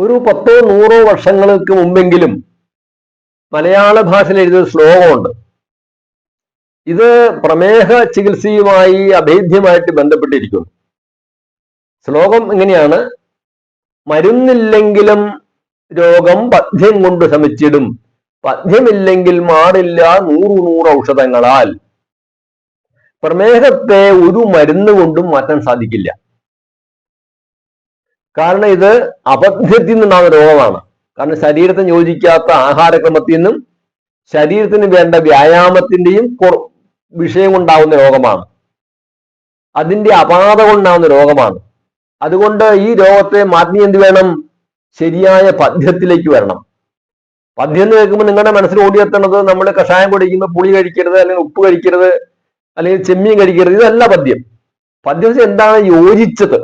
ഒരു പത്തോ നൂറോ വർഷങ്ങൾക്ക് മുമ്പെങ്കിലും മലയാള ഭാഷയിൽ എഴുതിയ ശ്ലോകമുണ്ട്. ഇത് പ്രമേഹ ചികിത്സയുമായി അഭേദ്യമായിട്ട് ബന്ധപ്പെട്ടിരിക്കുന്നു. ശ്ലോകം ഇങ്ങനെയാണ്. മരുന്നില്ലെങ്കിലും രോഗം പദ്യം കൊണ്ട് ശമിച്ചിടും. പഥ്യമില്ലെങ്കിൽ മാറില്ല നൂറു നൂറ് ഔഷധങ്ങളാൽ. പ്രമേഹത്തെ ഒരു മരുന്ന് കൊണ്ടും മാറ്റാൻ സാധിക്കില്ല. കാരണം ഇത് അബദ്ധത്തിൽ നിന്നുണ്ടാകുന്ന രോഗമാണ്. കാരണം ശരീരത്തിന് യോജിക്കാത്ത ആഹാരക്രമത്തിൽ നിന്നും ശരീരത്തിന് വേണ്ട വ്യായാമത്തിന്റെയും വിഷയം കൊണ്ടാവുന്ന രോഗമാണ്. അതിന്റെ അപാത കൊണ്ടാവുന്ന രോഗമാണ്. അതുകൊണ്ട് ഈ രോഗത്തെ മാറ്റി എന്ത് വേണം? ശരിയായ പദ്യത്തിലേക്ക് വരണം. പദ്യം എന്ന് കേൾക്കുമ്പോൾ നിങ്ങളുടെ മനസ്സിൽ ഓടിയെത്തണത് നമ്മൾ കഷായം കുടിക്കുമ്പോൾ പുളി കഴിക്കരുത് അല്ലെങ്കിൽ ഉപ്പ് കഴിക്കരുത് അല്ലെങ്കിൽ ചെമ്മീൻ കഴിക്കരുത് ഇതല്ല പദ്യം പദ്യം എന്താണ് യോജിച്ചത്?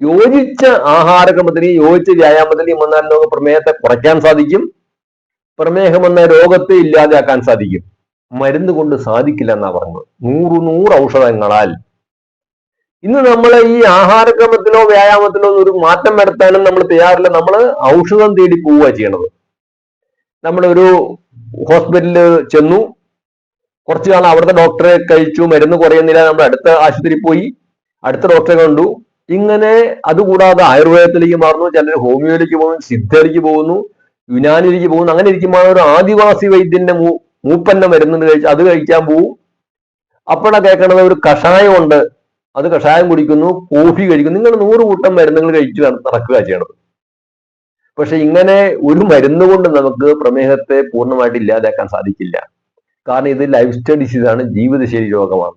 യോജിച്ച ആഹാരക്രമത്തിനെയും യോജിച്ച വ്യായാമത്തിനെയും വന്നാൽ നമുക്ക് പ്രമേഹത്തെ കുറയ്ക്കാൻ സാധിക്കും. പ്രമേഹം എന്ന രോഗത്തെ ഇല്ലാതെയാക്കാൻ സാധിക്കും. മരുന്ന് കൊണ്ട് സാധിക്കില്ല എന്നാ പറഞ്ഞത്. നൂറ് നൂറ് ഔഷധങ്ങളാൽ. ഇന്ന് നമ്മൾ ഈ ആഹാരക്രമത്തിലോ വ്യായാമത്തിലോ ഒരു മാറ്റം വരുത്താനും നമ്മൾ തയ്യാറില്ല. നമ്മൾ ഔഷധം തേടി പോവുക ചെയ്യണത്. നമ്മളൊരു ഹോസ്പിറ്റലിൽ ചെന്നു. കുറച്ചു കാലം അവിടുത്തെ ഡോക്ടറെ കഴിച്ചു. മരുന്ന് കുറയുന്നില്ല. നമ്മൾ അടുത്ത ആശുപത്രി പോയി. അടുത്ത ഡോക്ടറെ കണ്ടു. ഇങ്ങനെ അതുകൂടാതെ ആയുർവേദത്തിലേക്ക് മാറുന്നു ചിലർ ഹോമിയോയിലേക്ക് പോകുന്നു സിദ്ധയിലേക്ക് പോകുന്നു യുനാനിലേക്ക് പോകുന്നു. അങ്ങനെ ഇരിക്കുമ്പോൾ ഒരു ആദിവാസി വൈദ്യന്റെ മൂ മൂപ്പന്ന വരുന്നുണ്ട് കഴിച്ച് അത് കഴിക്കാൻ പോവും. അപ്പോഴാണ് കേൾക്കണത് ഒരു കഷായമുണ്ട് അത് കഷായം കുടിക്കുന്നു കോഫി കഴിക്കുന്നു. നിങ്ങൾ നൂറ് കൂട്ടം മരുന്നുകൾ കഴിച്ചു നടക്കുക ചെയ്യണത്. പക്ഷെ ഇങ്ങനെ ഒരു മരുന്ന് കൊണ്ട് നമുക്ക് പ്രമേഹത്തെ പൂർണമായിട്ട് ഇല്ലാതാക്കാൻ സാധിക്കില്ല. കാരണം ഇത് ലൈഫ് സ്റ്റൈൽ ഡിസീസാണ് ജീവിതശൈലി രോഗമാണ്.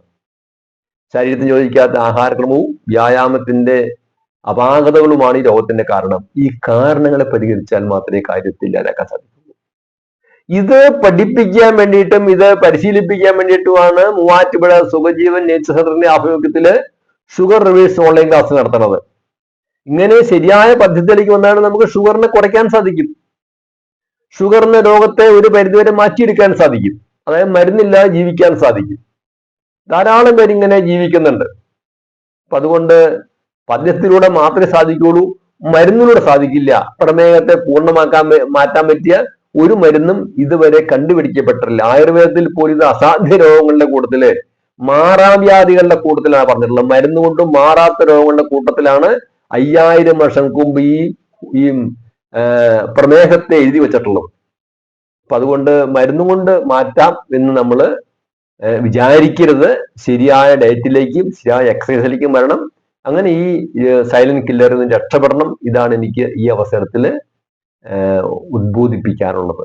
ശരീരത്തിന് യോജിക്കാത്ത ആഹാരക്രമവും വ്യായാമത്തിന്റെ അപാകതകളുമാണ് ഈ രോഗത്തിന്റെ കാരണം. ഈ കാരണങ്ങളെ പരിഹരിച്ചാൽ മാത്രമേ കാര്യത്തിൽ ഇല്ലാതാക്കാൻ സാധിക്കൂ. ഇത് പഠിപ്പിക്കാൻ വേണ്ടിയിട്ടും ഇത് പരിശീലിപ്പിക്കാൻ വേണ്ടിയിട്ടുമാണ് മൂവാറ്റുപുഴ സുഖജീവൻ നേച്ചർ സെന്ററിന്റെ ആഭിമുഖ്യത്തിൽ ഷുഗർ റിവേഴ്സ് ഓൺലൈൻ ക്ലാസ് നടത്തുന്നത്. ഇങ്ങനെ ശരിയായ പദ്ധതിയിലേക്ക് വന്നാണ് നമുക്ക് ഷുഗറിനെ കുറയ്ക്കാൻ സാധിക്കും. ഷുഗറിന്റെ രോഗത്തെ ഒരു പരിധിവരെ മാറ്റിയെടുക്കാൻ സാധിക്കും. അതായത് മരുന്നില്ലാതെ ജീവിക്കാൻ സാധിക്കും. ധാരാളം പേര് ഇങ്ങനെ ജീവിക്കുന്നുണ്ട്. അപ്പൊ അതുകൊണ്ട് പദ്യത്തിലൂടെ മാത്രമേ സാധിക്കുള്ളൂ മരുന്നിലൂടെ സാധിക്കില്ല. പ്രമേഹത്തെ പൂർണമാക്കാൻ മാറ്റാൻ പറ്റിയ ഒരു മരുന്നും ഇതുവരെ കണ്ടുപിടിക്കപ്പെട്ടിട്ടില്ല. ആയുർവേദത്തിൽ പോലും ഇത് അസാധ്യ രോഗങ്ങളുടെ കൂട്ടത്തിൽ മാറാവ്യാധികളുടെ കൂട്ടത്തിലാണ് പറഞ്ഞിട്ടുള്ളത്. മരുന്ന് കൊണ്ടും മാറാത്ത രോഗങ്ങളുടെ കൂട്ടത്തിലാണ് അയ്യായിരം വർഷം മുമ്പ് ഈ ഈ പ്രമേഹത്തെ എഴുതി വെച്ചിട്ടുള്ളത്. അപ്പൊ അതുകൊണ്ട് മരുന്ന് കൊണ്ട് മാറ്റാം എന്ന് നമ്മൾ വിചാരിക്കരുത്. ശരിയായ ഡയറ്റിലേക്കും ശരിയായ എക്സസൈസിലേക്കും വരണം. അങ്ങനെ ഈ സൈലന്റ് കില്ലറിൽ നിന്ന് രക്ഷപ്പെടണം. ഇതാണ് എനിക്ക് ഈ അവസരത്തിൽ ഉദ്ബോധിപ്പിക്കാനുള്ളത്.